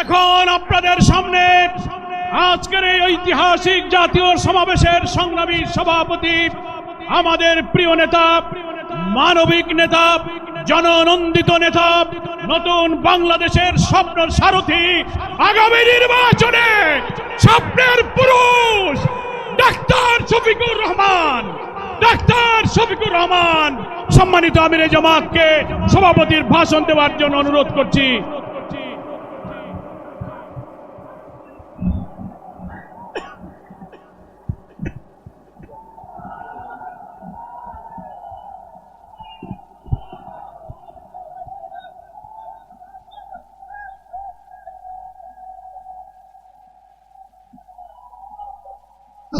এখন আপনাদের সামনে আজকের এই ঐতিহাসিক জাতীয় সমাবেশের সংগ্রামী সভাপতি, আমাদের প্রিয় নেতা, মানবিক নেতা, জননন্দিত নেতা, নতুন বাংলাদেশের স্বপ্ন সারথী, আগামী নির্বাচনে স্বপ্নের পুরুষ, ডাক্তার শফিকুর রহমান। ডাক্তার শফিকুর রহমান। সম্মানিত আমির জামাতকে সভাপতির ভাষণ দেওয়ার জন্য অনুরোধ করছি।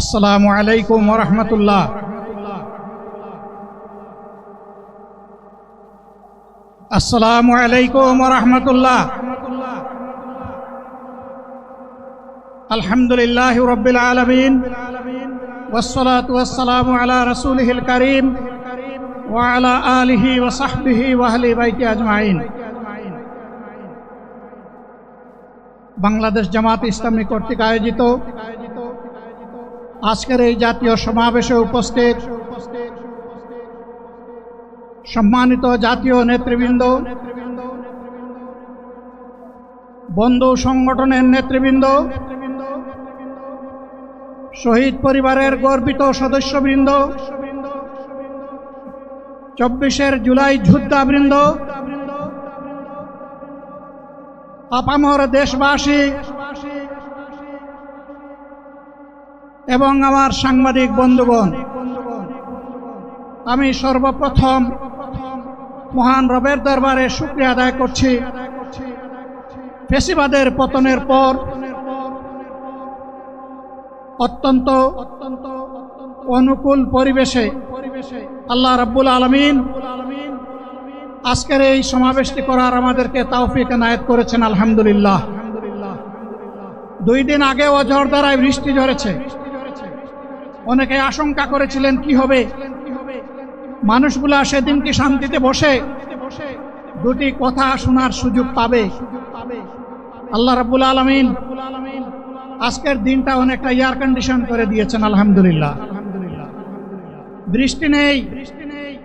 আসসালামু আলাইকুম রহমতুল্লাহ আসসালামু আলাইকুম রহমতুল্লাহ আলহামদুলিল্লাহ রবিল আলমিন والصلاة والسلام على رسوله الكريم وعلى آله وصحبه وأهل بيته أجمعين বাংলাদেশ জামাত ইসলামী কর্তৃক আয়োজিত আজকের এই জাতীয় সমাবেশে উপস্থিত সম্মানিত জাতীয় নেতৃবৃন্দ, বন্ধু সংগঠনের নেতৃবৃন্দ, শহীদ পরিবারের গর্বিত সদস্যবৃন্দ, চব্বিশের জুলাই যোদ্ধাবৃন্দ, আপামর দেশবাসী এবং আমার সাংবাদিক বন্ধুগণ, আমি সর্বপ্রথম মহান রবের দরবারে শুক্রিয়া আদায় করছি। ফেসিবাদের পতনের পর অত্যন্ত অত্যন্ত অনুকূল পরিবেশে আল্লাহ রাব্বুল আলমিন আজকের এই সমাবেশটি করার আমাদেরকে তাওফিক নায়ত করেছেন, আলহামদুলিল্লাহ। দুই দিন আগে অঝড় দ্বারায় বৃষ্টি ঝরেছে। অনেকে আশঙ্কা করেছিলেন কি হবে। মানুষগুলা সেদিন কি শান্তিতে বসে দুটি কথা শোনার সুযোগ পাবে। আল্লাহ রাব্বুল আলমিন আজকের দিনটা অনেকটা এয়ার কন্ডিশন করে দিয়েছেন, আলহামদুলিল্লাহ। বৃষ্টি নেই,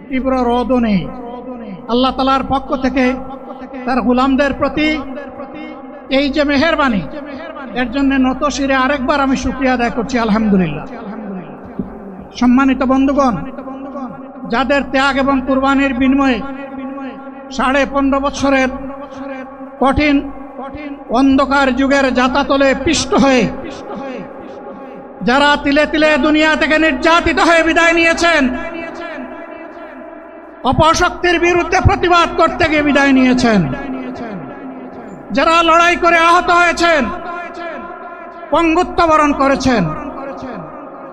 তীব্র রোদও নেই। আল্লাহ তালার পক্ষ থেকে তার গুলামদের প্রতি এই যে মেহরবানি, এর জন্য নত শিরে আরেকবার আমি শুক্রিয়া আদায় করছি, আলহামদুলিল্লাহ। সম্মানিত বন্ধুগণ, যাদের ত্যাগ এবং কুরবানির বিনিময়ে সাড়ে পনেরো বছরের কঠিন অন্ধকার যুগের যাতাতলে পিষ্ট হয়ে যারা তিলে তিলে দুনিয়া থেকে নির্যাতিত হয়ে বিদায় নিয়েছেন, অপশক্তির বিরুদ্ধে প্রতিবাদ করতে গিয়ে বিদায় নিয়েছেন। যারা লড়াই করে আহত হয়েছেন, পঙ্গুত্ব বরণ করেছেন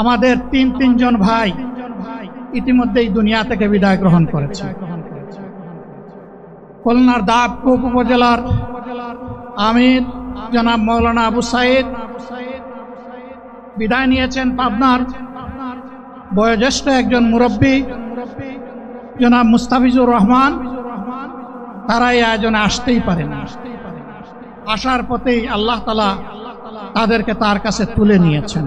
আমাদের তিন, তিনজন ভাই ইতিমধ্যেই দুনিয়া থেকে বিদায় গ্রহণ করেছে। খুলনার দাবকুপ উপজেলার আমির জনাব মৌলানা আবু সাইদ বিদায় নিয়েছেন পাবনার বয়োজ্যেষ্ঠ একজন মুরব্বী জনাব মুস্তাফিজুর রহমান। তারা এই আয়োজনে আসতেই পারে না আসার পথেই আল্লাহ তালা তাদেরকে তার কাছে তুলে নিয়েছেন।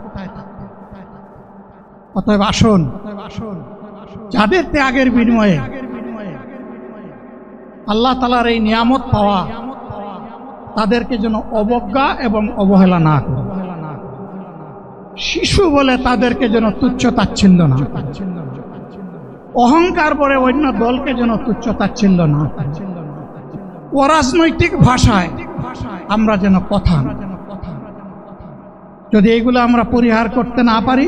অতএব আসুন। যাদের ত্যাগের বিনিময়ে আল্লাহ তালার এই নিয়ামত পাওয়া, তাদেরকে যেন অবজ্ঞা এবং অবহেলা না করে। শিশু বলে তাদেরকে যেন তুচ্ছ তাচ্ছিল্য না অহংকার বলে অন্য দলকে যেন তুচ্ছ তাচ্ছিল্য না। অরাজনৈতিক ভাষায় আমরা যেন কথা যদি এগুলো আমরা পরিহার করতে না পারি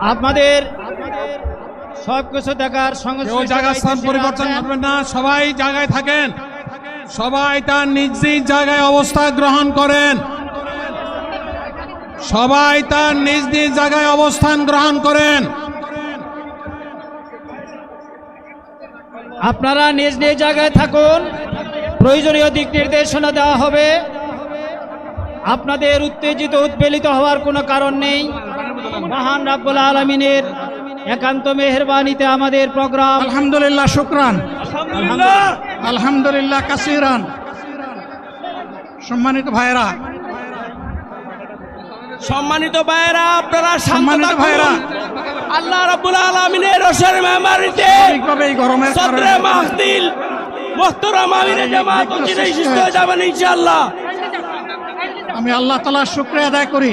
আপনাদের সব কিছু দেখার সঙ্গে কেউ জায়গা স্থান পরিবর্তন করবেন না সবাই জায়গায় থাকেন। সবাই তার নিজ নিজ জায়গায় অবস্থা গ্রহণ করেন। সবাই তার নিজ নিজ জায়গায় অবস্থান গ্রহণ করেন। আপনারা নিজ নিজ জায়গায় থাকুন। প্রয়োজনীয় দিক নির্দেশনা দেওয়া হবে। আপনাদের উত্তেজিত উদ্বেলিত হওয়ার কোনো কারণ নেই। মহান রাব্বুল আলমিনের একান্ত মেহরবানিতে আমাদের প্রোগ্রাম। আলহামদুলিল্লাহ শুক্রান। আলহামদুলিল্লাহ। কাসিরান। সম্মানিত ভাইরা সম্মানিত ভাইরা আপনারা সম্মানিত। ভাইয়েরা। আল্লাহ রাব্বুল আলামিনের রসের মেহমানিতে স্বাভাবিকভাবে এই গরমের সদরে কারণে মাহদিল মোহতরম আমিরে জামাত অচিরেই সুস্থ হয়ে যাবেন ইনশাআল্লাহ। আমি আল্লাহ তালার শুক্রিয়া আদায় করি।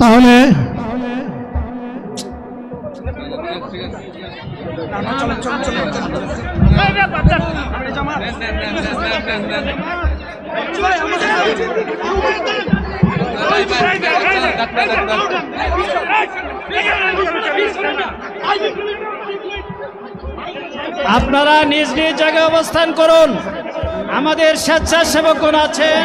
তাহলে আপনারা নিজ নিজ জায়গায় অবস্থান করুন। আমাদের স্বেচ্ছাসেবকগণ আছেন।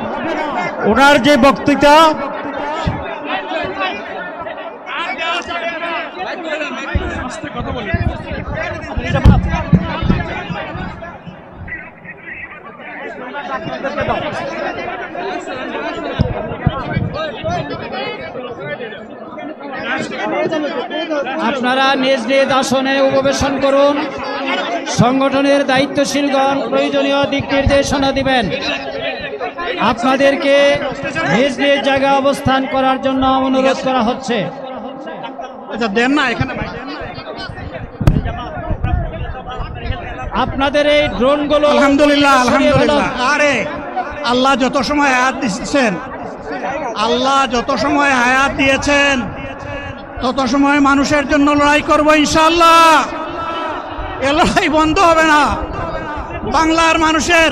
ওনার যে বক্তৃতা, আপনারা নিজ নিজ আসনে উপবেশন করুন। সংগঠনের দায়িত্বশীলগণ প্রয়োজনীয় দিক নির্দেশনা দিবেন। আপনাদেরকে নিজ নিজ জায়গায় অবস্থান করার জন্য অনুরোধ করা হচ্ছে। আচ্ছা দেন না এখানে। আপনাদের এই ড্রোনগুলো আলহামদুলিল্লাহ আলহামদুলিল্লাহ। আরে আল্লাহ যত সময় আয়াত দিচ্ছেন আল্লাহ যত সময় আয়াত দিয়েছেন তত সময় মানুষের জন্য লড়াই করব ইনশাআল্লাহ। এ লড়াই বন্ধ হবে না। বাংলার মানুষের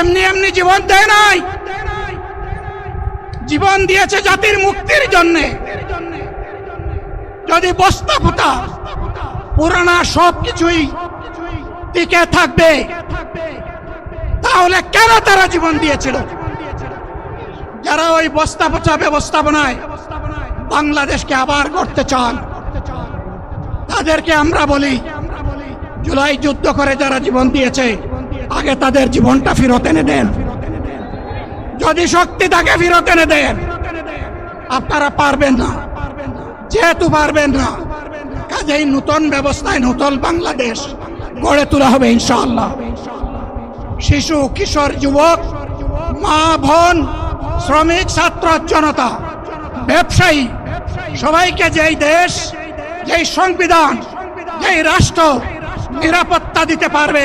এমনি এমনি জীবন দেয় নাই। জীবন দিয়েছে জাতির মুক্তির জন্য। যদি বস্তা পোতা পুরানা সব কিছুই টিকে থাকবে, তাহলে কেন তারা জীবন দিয়েছিল? যারা ওই বস্তা পচা ব্যবস্থাপনায় বাংলাদেশকে আবার করতে চান, তাদেরকে আমরা বলি, জুলাই যুদ্ধ করে যারা জীবন দিয়েছে আগে তাদের জীবনটা ফেরত এনে দেন। যদি শক্তি তাকে ফেরত এনে দেন, আপনারা পারবেন না। যেহেতু পারবেন না, কাজেই নতুন ব্যবস্থায় নতুন বাংলাদেশ গড়ে তোলা হবে ইনশাআল্লাহ। শিশু, কিশোর, যুবক, মা, বোন, শ্রমিক, ছাত্র, জনতা, ব্যবসায়ী, সবাইকে যেই দেশ, যেই সংবিধান, যেই রাষ্ট্র নিরাপত্তা দিতে পারবে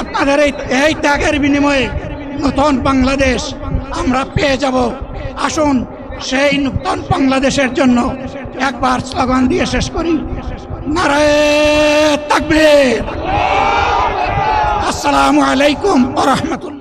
আপনাদের এই এই ত্যাগের বিনিময়ে নতুন বাংলাদেশ আমরা পেয়ে যাব। আসুন সেই নতুন বাংলাদেশের জন্য একবার স্লোগান দিয়ে শেষ করি। নারায় তাকবীর। আসসালামু আলাইকুম রাহমাতুল্লাহ।